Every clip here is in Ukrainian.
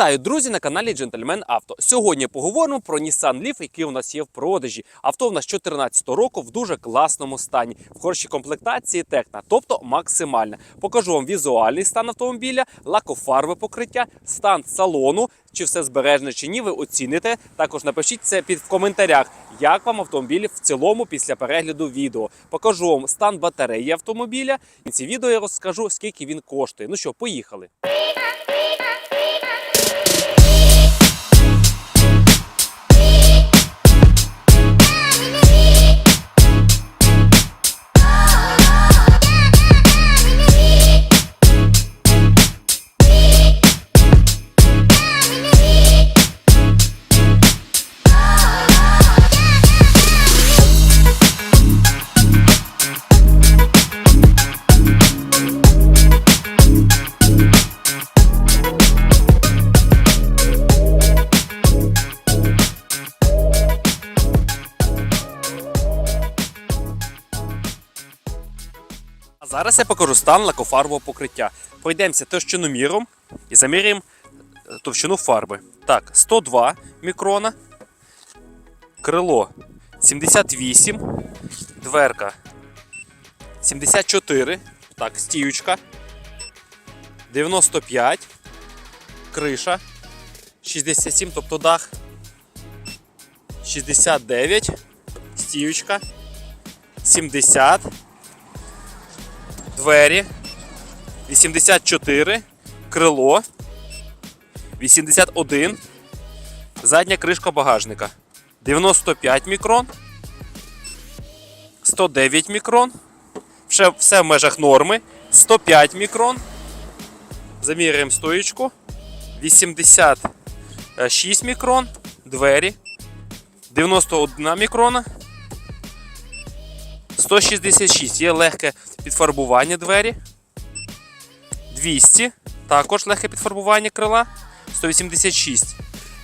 Вітаю, друзі, на каналі Джентльмен Авто. Сьогодні поговоримо про Nissan Leaf, який у нас є в продажі. Авто в нас 2014 року в дуже класному стані, в хорошій комплектації Текна, тобто максимальна. Покажу вам візуальний стан автомобіля, лакофарбове покриття, стан салону, чи все збережне, чи ні, ви оціните. Також напишіть це під в коментарях, як вам автомобіль в цілому після перегляду відео. Покажу вам стан батареї автомобіля. В ці відео я розкажу, скільки він коштує. Ну що, поїхали. Зараз я покажу стан лакофарбового покриття. Пройдемося товщиноміром і заміряємо е, товщину фарби. Так, 102 мікрона, крило 78, дверка 74, так, стіючка 95, криша 67, тобто дах 69, стіючка 70 двері, 84, крило, 81, задня кришка багажника, 95 мікрон, 109 мікрон, все, в межах норми, 105 мікрон. Заміряємо стоїчку, 86 мікрон, двері, 91 мікрона, 166 є легке підфарбування двері. 200. Також легке підфарбування крила. 186.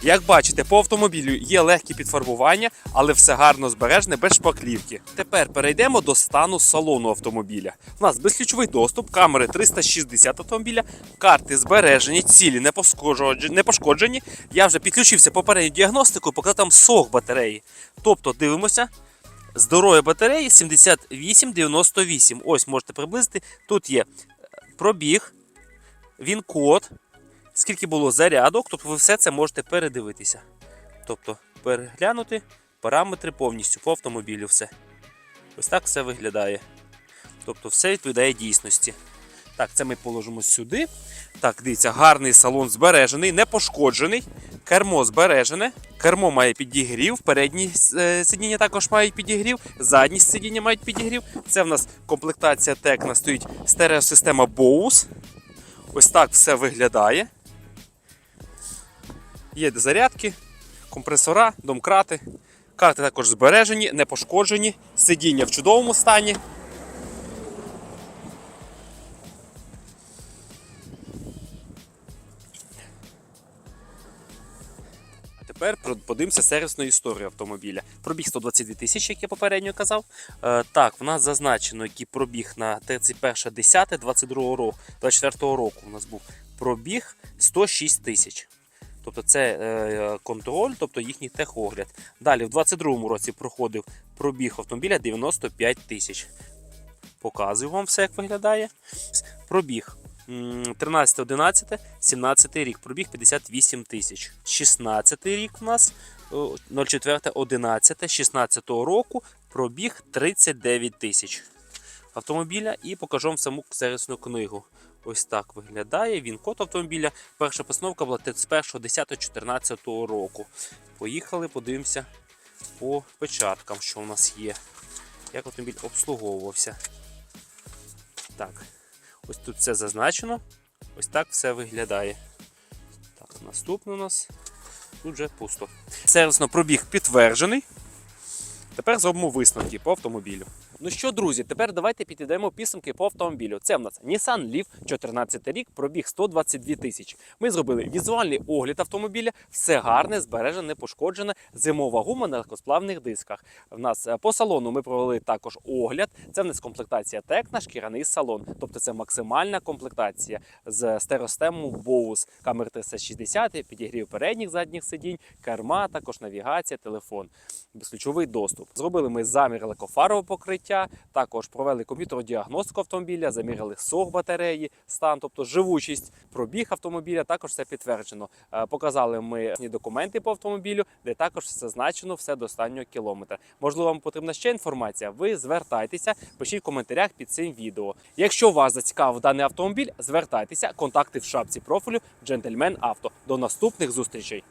Як бачите, по автомобілю є легкі підфарбування, але все гарно збережне без шпаклівки. Тепер перейдемо до стану салону автомобіля. У нас безключовий доступ, камери 360 автомобіля, карти збережені, цілі не пошкоджені. Я вже підключився попередньою діагностикою, показав там сох батареї. Тобто дивимося. Здоров'я батареї 7898. Ось можете приблизити. Тут є е, пробіг, він код, скільки було зарядок, тобто ви все це можете передивитися. Тобто переглянути параметри повністю по автомобілю. все. Ось так все виглядає. Тобто все відповідає дійсності. Так, це ми положимо сюди. Так, дивіться, гарний салон збережений, не пошкоджений. Кермо збережене. Кермо має підігрів, передні е, сидіння також мають підігрів, задні сидіння мають підігрів. Це в нас комплектація Текна стоїть стереосистема Bose. Ось так все виглядає. Є зарядки, компресора, домкрати. Карти також збережені, не пошкоджені, сидіння в чудовому стані. Тепер подивимося сервісну історію автомобіля. Пробіг 122 тисячі, як я попередньо казав. Е, так, в нас зазначено, який пробіг на 31.10 22 року, 24 року у нас був пробіг 106 тисяч. Тобто це е, контроль, тобто їхній техогляд. Далі в 22 році проходив пробіг автомобіля 95 тисяч. Показую вам все, як виглядає. Пробіг 13, 11, 17 рік. Пробіг 58 тисяч. 16 рік у нас 04, 11, 16 року пробіг 39 тисяч автомобіля і покажу вам саму сервісну книгу. Ось так виглядає. Він код автомобіля. Перша постановка була 31.10.14 року. Поїхали, подивимося по печаткам, що у нас є. Як автомобіль обслуговувався. Так, ось тут все зазначено. Ось так все виглядає. Так, наступне у нас тут вже пусто. Сервісно пробіг підтверджений. Тепер зробимо висновки по автомобілю. Ну що, друзі, тепер давайте підійдемо підсумки по автомобілю. Це в нас Nissan Leaf, 14 рік, пробіг 122 тисячі. Ми зробили візуальний огляд автомобіля, все гарне, збережене, пошкоджене, зимова гума на легкосплавних дисках. В нас е, по салону ми провели також огляд. Це в нас комплектація Текна, шкіряний салон. Тобто це максимальна комплектація з стереостемом Bose, камери 360, підігрів передніх задніх сидінь, керма, також навігація, телефон, безключовий доступ. Зробили ми замір лекофарового покриття, також провели комп'ютерну діагностику автомобіля, заміряли сок батареї, стан, тобто живучість, пробіг автомобіля. Також все підтверджено. Е, Показали ми документи по автомобілю, де також зазначено все до останнього кілометра. Можливо, вам потрібна ще інформація. Ви звертайтеся, пишіть в коментарях під цим відео. Якщо вас зацікавив даний автомобіль, звертайтеся, контакти в шапці профілю Джентльмен Авто. До наступних зустрічей.